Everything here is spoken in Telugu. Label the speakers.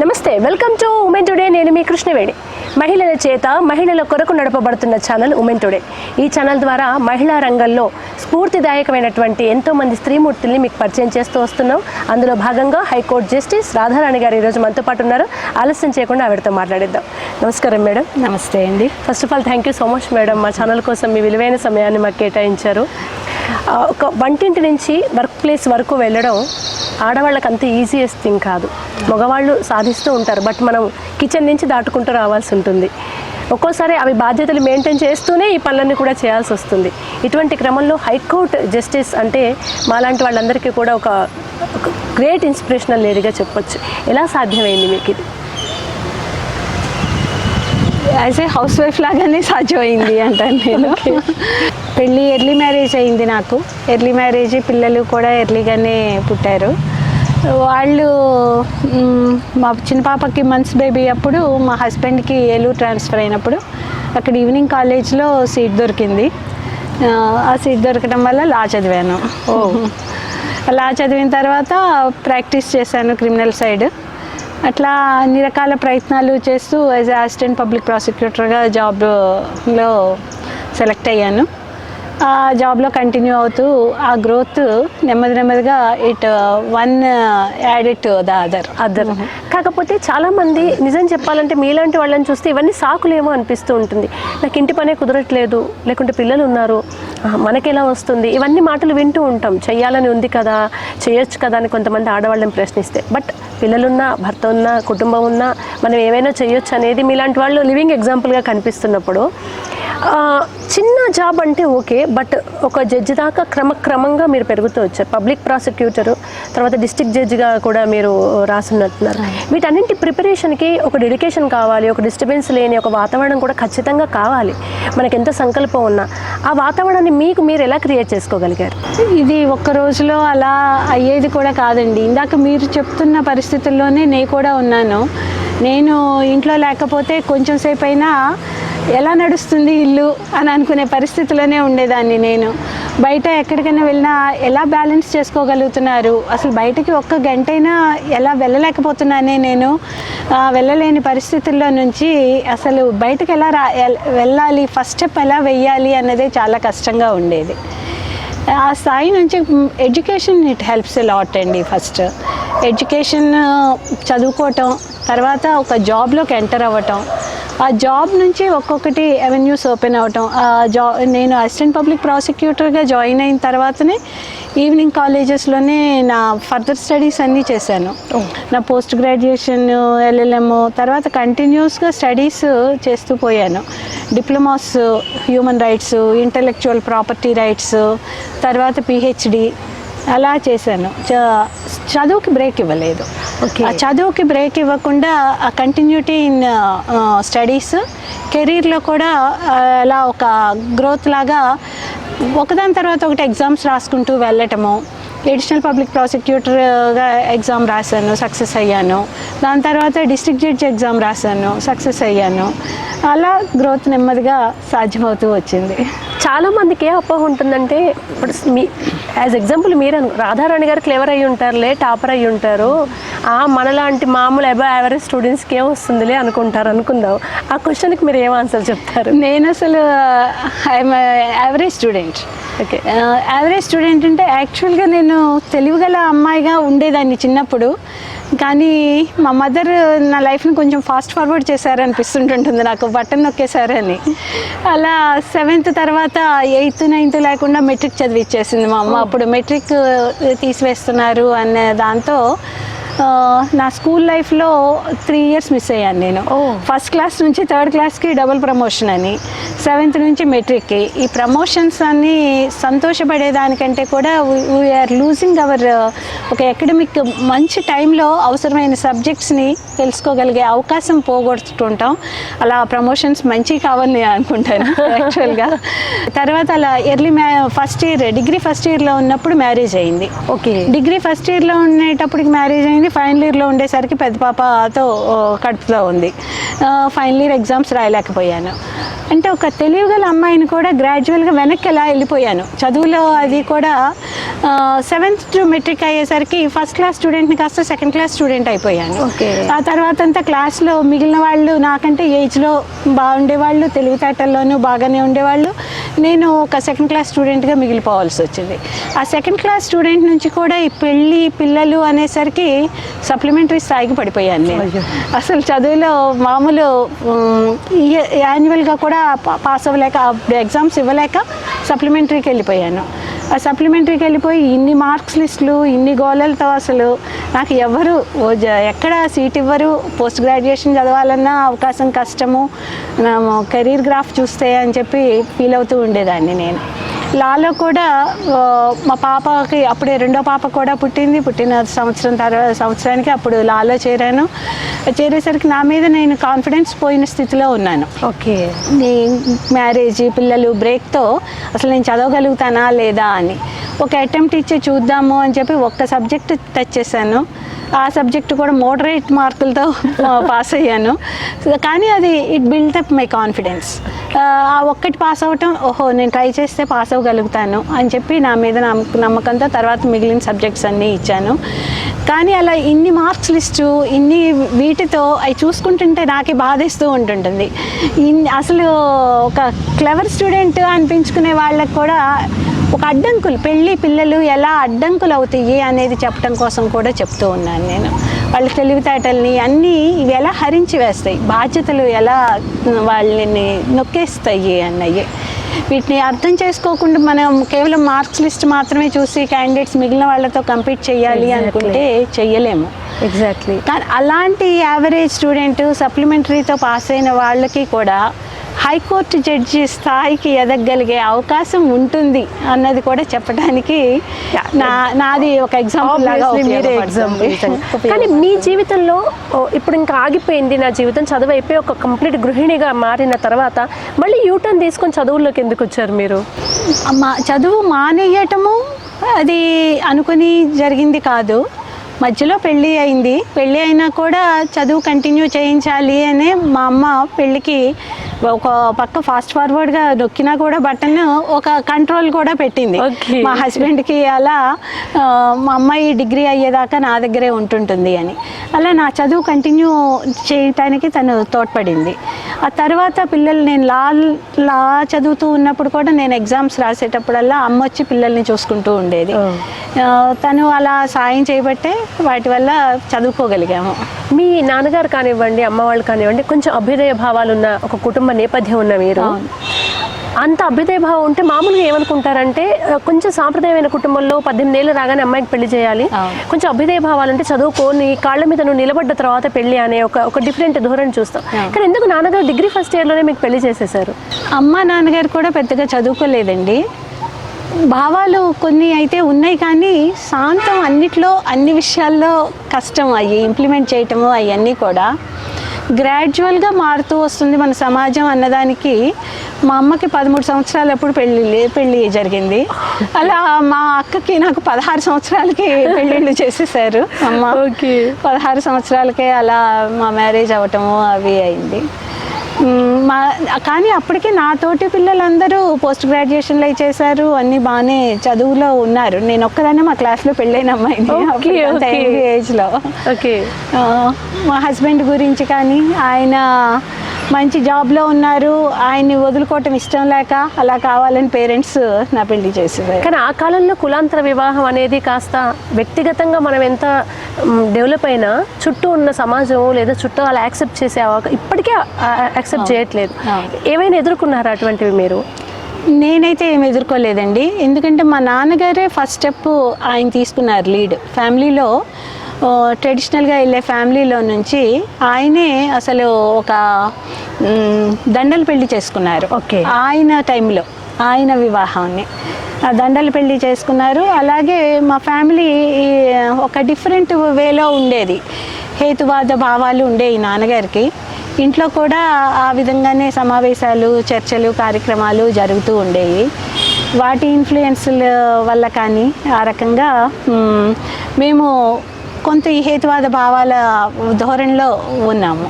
Speaker 1: నమస్తే వెల్కమ్ టు ఉమెన్ టుడే. నేను మీ కృష్ణవేణి. మహిళల చేత మహిళల కొరకు నడపబడుతున్న ఛానల్ ఉమెన్ టుడే. ఈ ఛానల్ ద్వారా మహిళా రంగంలో స్ఫూర్తిదాయకమైనటువంటి ఎంతో మంది స్త్రీమూర్తుల్ని మీకు పరిచయం చేస్తూ వస్తున్నాం. అందులో భాగంగా హైకోర్టు జస్టిస్ రాధారాణి గారు ఈరోజు మనతో పాటు ఉన్నారు. ఆలస్యం చేయకుండా ఆవిడతో మాట్లాడిద్దాం. నమస్కారం మేడం.
Speaker 2: నమస్తే అండి.
Speaker 1: First of all thank you so much madam. మా ఛానల్ కోసం మీ విలువైన సమయాన్ని మాకు కేటాయించారు. ఒక వంటింటి నుంచి వర్క్ ప్లేస్ వరకు వెళ్ళడం ఆడవాళ్ళకి అంత ఈజియెస్ట్ థింగ్ కాదు. మగవాళ్ళు సాధిస్తూ ఉంటారు. బట్ మనం కిచెన్ నుంచి దాటుకుంటూ రావాల్సి ఉంటుంది. ఒక్కోసారి అవి బాధ్యతలు మెయింటైన్ చేస్తూనే ఈ పనులన్నీ కూడా చేయాల్సి వస్తుంది. ఇటువంటి క్రమంలో హైకోర్టు జస్టిస్ అంటే మాలాంటి వాళ్ళందరికీ కూడా ఒక గ్రేట్ ఇన్స్పిరేషనల్ లేడీగా చెప్పొచ్చు. ఎలా సాధ్యమైంది మీకు ఇది?
Speaker 2: యాజ్ ఏ హౌస్ వైఫ్ లాగానే సాధ్యమైంది అంటాను నేను. పెళ్ళి ఎర్లీ మ్యారేజ్ అయింది నాకు. ఎర్లీ మ్యారేజ్ పిల్లలు కూడా ఎర్లీగానే పుట్టారు. వాళ్ళు మ్, చిన్న పాపకి మంత్స్ బేబీ అప్పుడు మా హస్బెండ్కి ఏలూరు ట్రాన్స్ఫర్ అయినప్పుడు అక్కడ ఈవినింగ్ కాలేజ్లో సీట్ దొరికింది. ఆ, ఆ సీట్ దొరకడం వల్ల లా చదివాను. లా చదివిన తర్వాత ప్రాక్టీస్ చేశాను క్రిమినల్ సైడ్ అట్లా అన్ని రకాల ప్రయత్నాలు చేస్తూ యాజ్ అసిస్టెంట్ పబ్లిక్ ప్రాసిక్యూటర్గా జాబ్లో సెలెక్ట్ అయ్యాను. ఆ జాబ్లో కంటిన్యూ అవుతూ ఆ గ్రోత్ నెమ్మది నెమ్మదిగా it one added to the other
Speaker 1: other. కాకపోతే చాలా మంది నిజం చెప్పాలంటే మీలాంటి వాళ్ళని చూస్తే ఇవన్నీ సాకులేమో అనిపిస్తూ ఉంటుంది. నాకు ఇంటి పనే కుదరట్లేదు లేకుంటే పిల్లలు ఉన్నారు మనకెలా వస్తుంది? ఇవన్నీ మాటలు వింటూ ఉంటాం. చెయ్యాలని ఉంది కదా చేయొచ్చు కదా అని కొంతమంది ఆడవాళ్ళని ప్రశ్నిస్తే. బట్ పిల్లలున్నా భర్త ఉన్నా కుటుంబం ఉన్నా మనం ఏమైనా చేయొచ్చు అనేది మీలాంటి వాళ్ళు లివింగ్ ఎగ్జాంపుల్గా కనిపిస్తున్నప్పుడు చిన్న జాబ్ అంటే ఓకే బట్ ఒక జడ్జి దాకా క్రమక్రమంగా మీరు పెరుగుతూ వచ్చారు. పబ్లిక్ ప్రాసిక్యూటరు తర్వాత డిస్ట్రిక్ట్ జడ్జిగా కూడా మీరు రాసున్నట్టున్నారు. వీటన్నింటి ప్రిపరేషన్కి ఒక డెడికేషన్ కావాలి ఒక డిస్టర్బెన్స్ లేని ఒక వాతావరణం కూడా ఖచ్చితంగా కావాలి. మనకి ఎంత సంకల్పం ఉన్నా ఆ వాతావరణాన్ని మీకు మీరు ఎలా క్రియేట్ చేసుకోగలిగారు?
Speaker 2: ఇది ఒక్క రోజులో అలా అయ్యేది కూడా కాదండి. ఇందాక మీరు చెప్తున్న పరిస్థితుల్లోనే నేను కూడా ఉన్నాను. నేను ఇంట్లో లేకపోతే కొంచెం సేపు అయినా ఎలా నడుస్తుంది ఇల్లు అని అనుకునే పరిస్థితిలోనే ఉండేదాన్ని నేను. బయట ఎక్కడికైనా వెళ్ళినా ఎలా బ్యాలెన్స్ చేసుకోగలుగుతున్నారు? అసలు బయటకి ఒక్క గంటైనా ఎలా వెళ్ళలేకపోతున్నానే నేను. వెళ్ళలేని పరిస్థితుల్లో నుంచి అసలు బయటకు ఎలా రా వెళ్ళాలి? ఫస్ట్ స్టెప్ ఎలా వెయ్యాలి అన్నదే చాలా కష్టంగా ఉండేది. ఆ స్థాయి నుంచి ఎడ్యుకేషన్ ఇట్ హెల్ప్స్ లాట్ అండి ఫస్ట్. ఎడ్యుకేషన్ చదువుకోవటం తర్వాత ఒక జాబ్లోకి ఎంటర్ అవ్వటం ఆ జాబ్ నుంచి ఒక్కొక్కటి అవెన్యూస్ ఓపెన్ అవ్వటం ఆ జా నేను అసిస్టెంట్ పబ్లిక్ ప్రాసిక్యూటర్గా జాయిన్ అయిన తర్వాతనే ఈవినింగ్ కాలేజెస్లోనే నా ఫర్దర్ స్టడీస్ అన్నీ చేశాను. నా పోస్ట్ గ్రాడ్యుయేషన్ ఎల్ఎల్ఎం తర్వాత కంటిన్యూస్గా స్టడీస్ చేస్తూ పోయాను. Diplomas human rights intellectual property rights తర్వాత పిహెచ్డి అలా చేశాను. చ- చదువుకి బ్రేక్ ఇవ్వలేదు. చదువుకి బ్రేక్ ఇవ్వకుండా ఆ కంటిన్యూటీ ఇన్ స్టడీస్ కెరీర్లో కూడా ఆ, అలా ఒక గ్రోత్ లాగా ఒకదాని తర్వాత ఒకటి ఎగ్జామ్స్ రాసుకుంటూ వెళ్ళటము ఎడిషనల్ పబ్లిక్ ప్రాసిక్యూటర్గా ఎగ్జామ్ రాశాను సక్సెస్ అయ్యాను. దాని తర్వాత డిస్ట్రిక్ట్ జడ్జి ఎగ్జామ్ రాశాను సక్సెస్ అయ్యాను. అలా గ్రోత్ నెమ్మదిగా సాధ్యమవుతూ వచ్చింది.
Speaker 1: చాలామందికి ఏ అపోహ ఉంటుందంటే ఇప్పుడు మీ యాజ్ ఎగ్జాంపుల్ మీరు అను రాధారాణి గారు క్లెవర్ అయ్యి ఉంటారులే టాపర్ అయ్యి ఉంటారు. మనలాంటి మామూలు అబౌ యావరేజ్ స్టూడెంట్స్కి ఏం వస్తుందిలే అనుకుంటారు అనుకుందాం. ఆ క్వశ్చన్కి మీరు ఏం ఆన్సర్ చెప్తారు?
Speaker 2: నేను అసలు I'm average student
Speaker 1: okay
Speaker 2: average student అంటే యాక్చువల్గా నేను తెలివిగల అమ్మాయిగా ఉండేదాన్ని చిన్నప్పుడు. కానీ మా మదర్ నా లైఫ్ని కొంచెం ఫాస్ట్ ఫార్వర్డ్ చేశారనిపిస్తుంటుంటుంది నాకు బటన్ నొక్కేశారని అలా సెవెంత్ తర్వాత ఎయిత్ నైన్త్ లేకుండా మెట్రిక్ చదివిచ్చేసింది మా అమ్మ. అప్పుడు మెట్రిక్ తీసివేస్తున్నారు అనే దాంతో నా స్కూల్ లైఫ్లో త్రీ ఇయర్స్ మిస్ అయ్యాను నేను.
Speaker 1: ఓ.
Speaker 2: ఫస్ట్ క్లాస్ నుంచి థర్డ్ క్లాస్కి డబుల్ ప్రమోషన్ అని సెవెంత్ నుంచి మెట్రిక్కి. ఈ ప్రమోషన్స్ అన్ని సంతోషపడేదానికంటే కూడా వీఆర్ లూజింగ్ అవర్ ఒక అకాడమిక్ మంచి టైంలో అవసరమైన సబ్జెక్ట్స్ని తెలుసుకోగలిగే అవకాశం పోగొడుతుంటాం. అలా ప్రమోషన్స్ మంచి కావాలని అనుకుంటాను యాక్చువల్గా తర్వాత అలా ఎర్లీ మ్యా ఫస్ట్ ఇయర్ డిగ్రీ ఫస్ట్ ఇయర్లో ఉన్నప్పుడు మ్యారేజ్ అయింది.
Speaker 1: ఓకే.
Speaker 2: డిగ్రీ ఫస్ట్ ఇయర్లో ఉండేటప్పటికి మ్యారేజ్ అయింది. మళ్ళీ ఫైనల్ ఇయర్లో ఉండేసరికి పెద్ద పాపతో కడుపుతో ఉంది. ఫైనల్ ఇయర్ ఎగ్జామ్స్ రాయలేకపోయాను. అంటే ఒక తెలివిగల అమ్మాయిని కూడా గ్రాడ్యువల్గా వెనక్కి ఎలా వెళ్ళిపోయాను? చదువులో అది కూడా సెవెంత్ టు మెట్రిక్ అయ్యేసరికి ఫస్ట్ క్లాస్ స్టూడెంట్ని కాస్త సెకండ్ క్లాస్ స్టూడెంట్ అయిపోయాను. ఆ తర్వాత అంతా క్లాస్లో మిగిలిన వాళ్ళు నాకంటే ఏజ్లో బాగుండేవాళ్ళు తెలివితేటల్లోనూ బాగానే ఉండేవాళ్ళు. నేను ఒక సెకండ్ క్లాస్ స్టూడెంట్గా మిగిలిపోవాల్సి వచ్చింది. ఆ సెకండ్ క్లాస్ స్టూడెంట్ నుంచి కూడా ఈ పెళ్ళి పిల్లలు అనేసరికి సప్లిమెంటరీ స్థాయికి పడిపోయాను నేను. అసలు చదువులో మామూలు యాన్యువల్గా కూడా పాస్ అవ్వలేక ఎగ్జామ్స్ ఇవ్వలేక సప్లిమెంటరీకి వెళ్ళిపోయాను. సప్లిమెంటరీకి వెళ్ళిపోయి ఇన్ని మార్క్స్ లిస్టులు ఇన్ని గోళలతో అసలు నాకు ఎవరు జ- ఎక్కడ సీట్ ఇవ్వరు. పోస్ట్ గ్రాడ్యుయేషన్ చదవాలన్నా అవకాశం కష్టము. కెరీర్ గ్రాఫ్ చూస్తే అని చెప్పి ఫీల్ అవుతూ ఉండేదాన్ని నేను. లాలో కూడా మా పాపకి అప్పుడే రెండో పాప కూడా పుట్టింది. పుట్టిన సంవత్సరం తర్వాత సంవత్సరానికి అప్పుడు లాలో చేరాను. చేరేసరికి నా మీద నేను కాన్ఫిడెన్స్ పోయిన స్థితిలో ఉన్నాను.
Speaker 1: ఓకే.
Speaker 2: నీ మ్యారేజ్ పిల్లలు బ్రేక్తో అసలు నేను చదవగలుగుతానా లేదా అని. ఒక అటెంప్ట్ ఇచ్చి చూద్దాము అని చెప్పి ఒక్క సబ్జెక్ట్ టచ్ చేశాను. ఆ సబ్జెక్ట్ కూడా మోడరేట్ మార్కులతో పాస్ అయ్యాను. కానీ అది it build up my confidence ఆ ఒక్కటి పాస్ అవ్వటం ఓహో నేను ట్రై చేస్తే పాస్ అవ్వగలుగుతాను అని చెప్పి నా మీద నమ్మకంతో తర్వాత మిగిలిన సబ్జెక్ట్స్ అన్నీ ఇచ్చాను. కానీ అలా ఇన్ని మార్క్స్ లిస్టు ఇన్ని వీటితో అవి చూసుకుంటుంటే నాకే బాధేస్తూ ఉంటుంటుంది. ఇన్ని అసలు ఒక క్లెవర్ స్టూడెంట్ అనిపించుకునే వాళ్ళకి కూడా ఒక అడ్డంకులు పెళ్ళి పిల్లలు ఎలా అడ్డంకులు అవుతాయి అనేది చెప్పడం కోసం కూడా చెప్తూ ఉన్నాను నేను. వాళ్ళ తెలివితేటల్ని అన్నీ ఇవి ఎలా హరించి వేస్తాయి? బాధ్యతలు ఎలా వాళ్ళని నొక్కేస్తాయి అన్నయ్యి. వీటిని అర్థం చేసుకోకుండా మనం కేవలం మార్క్స్ లిస్ట్ మాత్రమే చూసి క్యాండిడేట్స్ మిగిలిన వాళ్ళతో కంపీట్ చేయాలి. అనుకుంటే చెయ్యలేము.
Speaker 1: ఎగ్జాక్ట్లీ
Speaker 2: కానీ అలాంటి యావరేజ్ స్టూడెంట్ సప్లిమెంటరీతో పాస్ అయిన వాళ్ళకి కూడా హైకోర్టు జడ్జి స్థాయికి ఎదగలిగే అవకాశం ఉంటుంది అన్నది కూడా చెప్పడానికి నా నాది ఒక ఎగ్జాంపుల్.
Speaker 1: కానీ మీ జీవితంలో ఇప్పుడు ఇంకా ఆగిపోయింది నా జీవితం చదువు అయిపోయి ఒక కంప్లీట్ గృహిణిగా మారిన తర్వాత మళ్ళీ యూటర్న్ తీసుకొని చదువుల్లోకి ఎందుకు వచ్చారు మీరు?
Speaker 2: మా చదువు మానేయటము అది అనుకుని జరిగింది కాదు. మధ్యలో పెళ్ళి అయింది. పెళ్ళి అయినా కూడా చదువు కంటిన్యూ చేయించాలి అనే మా అమ్మ పెళ్ళికి ఒక పక్క ఫాస్ట్ ఫార్వర్డ్గా నొక్కినా కూడా బటన్ ఒక కంట్రోల్ కూడా పెట్టింది. మా హస్బెండ్కి అలా ఆ, మా అమ్మాయి డిగ్రీ అయ్యేదాకా నా దగ్గరే ఉంటుంటుంది అని. అలా నా చదువు కంటిన్యూ చేయటానికి తను తోడ్పడింది. ఆ తర్వాత పిల్లలు నేను లా లా చదువుతూ ఉన్నప్పుడు కూడా నేను ఎగ్జామ్స్ రాసేటప్పుడల్లా అమ్మ వచ్చి పిల్లల్ని చూసుకుంటూ ఉండేది. తను అలా సాయం చేయబట్టే వాటి వల్ల చదువుకోగలిగాము.
Speaker 1: మీ నాన్నగారు కానివ్వండి అమ్మ వాళ్ళు కానివ్వండి కొంచెం అభ్యుదయ భావాలు ఉన్న ఒక కుటుంబ నేపథ్యం ఉన్న మీరు. అంత అభ్యుదయ భావం ఉంటే మామూలుగా ఏమనుకుంటారంటే కొంచెం సాంప్రదాయమైన కుటుంబంలో పద్దెనిమిది ఏళ్ళు రాగానే అమ్మాయికి పెళ్ళి చేయాలి. కొంచెం అభ్యుదయ భావాలు అంటే చదువుకోని కాళ్ళ మీద నువ్వు నిలబడ్డ తర్వాత పెళ్ళి అనే ఒక ఒక డిఫరెంట్ ధోరణి చూస్తాం. కానీ ఎందుకు నాన్నగారు డిగ్రీ ఫస్ట్ ఇయర్లోనే మీకు పెళ్ళి చేసేసారు
Speaker 2: అమ్మ నాన్నగారు కూడా పెద్దగా చదువుకోలేదండి భావాలు కొన్ని అయితే ఉన్నాయి కానీ శాంతం అన్నిట్లో అన్ని విషయాల్లో కష్టం అయ్యి ఇంప్లిమెంట్ చేయటము అవన్నీ కూడా. గ్రాడ్యువల్గా మారుతూ వస్తుంది మన సమాజం అన్నదానికి మా అమ్మకి పదమూడు సంవత్సరాలు అప్పుడు పెళ్ళి పెళ్ళి జరిగింది. అలా మా అక్కకి నాకు పదహారు సంవత్సరాలకి పెళ్ళిళ్ళు చేసేసారు అమ్మ. పదహారు సంవత్సరాలకే అలా మా మ్యారేజ్ అవ్వటము అవి అయింది. మా కానీ అప్పటికి నా తోటి పిల్లలందరూ పోస్ట్ గ్రాడ్యుయేషన్లు చేశారు అన్నీ బాగానే చదువులో ఉన్నారు. నేను ఒక్కదాన్నే మా క్లాస్లో పెళ్ళైన అమ్మాయిని. ఏజ్లో.
Speaker 1: ఓకే.
Speaker 2: మా హస్బెండ్ గురించి కానీ ఆయన మంచి జాబ్లో ఉన్నారు. ఆయన్ని వదులుకోవటం ఇష్టం లేక అలా కావాలని పేరెంట్స్ నా పెళ్ళి చేసేవారు.
Speaker 1: కానీ ఆ కాలంలో కులాంతర వివాహం అనేది కాస్త వ్యక్తిగతంగా మనం ఎంత డెవలప్ అయినా చుట్టూ ఉన్న సమాజం లేదా చుట్టూ అలా యాక్సెప్ట్ చేసే ఇప్పటికే యాక్సెప్ట్ చేయట్లేదు. ఏమైనా ఎదుర్కొన్నారా అటువంటివి మీరు?
Speaker 2: నేనైతే ఏం ఎదుర్కోలేదండి. ఎందుకంటే మా నాన్నగారే ఫస్ట్ స్టెప్ ఆయన తీసుకున్నారు లీడ్ ఫ్యామిలీలో ట్రెడిషనల్గా వెళ్ళే ఫ్యామిలీలో నుంచి ఆయనే అసలు ఒక దండలు పెళ్ళి చేసుకున్నారు.
Speaker 1: Okay.
Speaker 2: ఆయన టైంలో ఆయన వివాహాన్ని. ఆ దండలు పెళ్ళి చేసుకున్నారు. అలాగే మా ఫ్యామిలీ ఒక డిఫరెంట్ వేలో ఉండేది. హేతువాద భావాలు ఉండేవి నాన్నగారికి. ఇంట్లో కూడా ఆ విధంగానే సమావేశాలు చర్చలు కార్యక్రమాలు జరుగుతూ ఉండేవి. వాటి ఇన్ఫ్లుయెన్స్ల వల్ల కానీ ఆ రకంగా మేము కొంత ఈ హేతువాద భావాల ధోరణిలో ఉన్నాము.